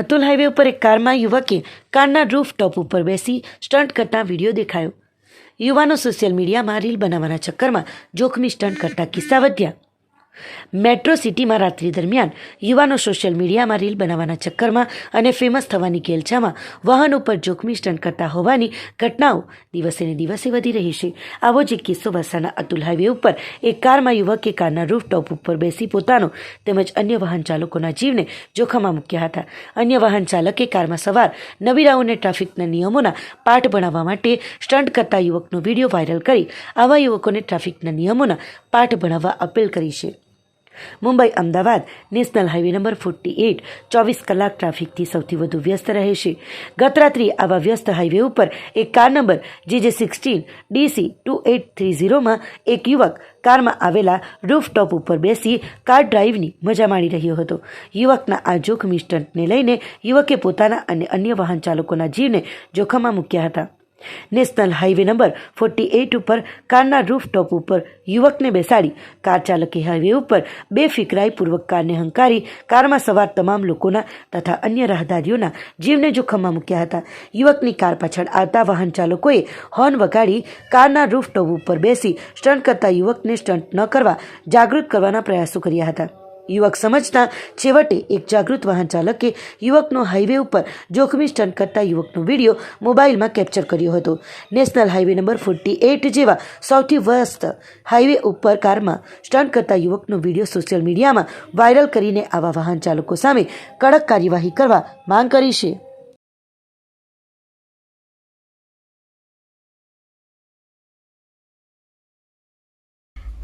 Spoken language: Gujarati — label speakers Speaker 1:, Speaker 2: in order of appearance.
Speaker 1: અતુલ હાઈવે ઉપર એક કારમાં યુવકે કારના રૂફ ટોપ ઉપર બેસી સ્ટન્ટ કરતા વીડિયો દેખાયો. યુવાનો સોશિયલ મીડિયામાં રીલ બનાવવાના ચક્કરમાં જોખમી સ્ટન્ટ કરતા કિસ્સા વધ્યા. મેટ્રો સિટીમાં રાત્રિ દરમિયાન યુવાનો સોશિયલ મીડિયામાં રીલ બનાવવાના ચક્કરમાં અને ફેમસ થવાની ગેલછામાં વાહન ઉપર જોખમી સ્ટન્ટ કરતા હોવાની ઘટનાઓ દિવસે ને દિવસે વધી રહી છે. આવો જ એક કિસ્સો વલસાડના અતુલ હાઈવે ઉપર એક કારમાં યુવકે કારના રૂફટોપ ઉપર બેસી પોતાનો તેમજ અન્ય વાહન ચાલકોના જીવને જોખમમાં મૂક્યા હતા. અન્ય વાહન ચાલકે કારમાં સવાર નવીરાઓને ટ્રાફિકના નિયમોના પાઠ ભણાવવા માટે સ્ટન્ટ કરતા યુવકનો વીડિયો વાયરલ કરી આવા યુવકોને ટ્રાફિકના નિયમોના પાઠ ભણાવવા અપીલ કરી છે. Mumbai Ahmedabad national highway number forty eight ચોવીસ કલાક ટ્રાફિકથી સૌથી વધુ વ્યસ્ત રહે છે. ગત આવા વ્યસ્ત હાઈવે ઉપર એક કાર નંબર જે sixteen, DC two eight three ઝીરોમાં એક યુવક કારમાં આવેલા રૂફટોપ ઉપર બેસી કાર ડ્રાઈવની મજા માણી રહ્યો હતો. યુવકના આ જોખમી સ્ટન્ટને લઈને યુવકે પોતાના અને અન્ય વાહન ચાલકોના જીવને જોખમમાં મૂક્યા હતા. National highway number forty eight ઉપર કારના રૂફટોપ ઉપર યુવકને બેસાડી કાર ચાલકે હાઈવે ઉપર બેફિકરાઈપૂર્વક કારને હંકારી કારમાં સવાર તમામ લોકોના તથા અન્ય રાહદારીઓના જીવને જોખમમાં મૂક્યા હતા. યુવકની કાર પાછળ આવતા વાહન ચાલકોએ હોર્ન વગાડી કારના રૂફટોપ ઉપર બેસી સ્ટન્ટ કરતા યુવકને સ્ટન્ટ ન કરવા જાગૃત કરવાના પ્રયાસો કર્યા હતા. યુવક સમજતા છેવટે એક જાગૃત વાહન ચાલકે યુવકનો હાઈવે ઉપર જોખમી સ્ટન્ટ કરતા યુવકનો વીડિયો મોબાઈલમાં કેપ્ચર કર્યો હતો. National highway number forty eight જેવા સૌથી વ્યસ્ત હાઈવે ઉપર કારમાં સ્ટન્ટ કરતા યુવકનો વીડિયો સોશિયલ મીડિયામાં વાયરલ કરીને આવા વાહન ચાલકો સામે કડક કાર્યવાહી કરવા માંગ કરી છે.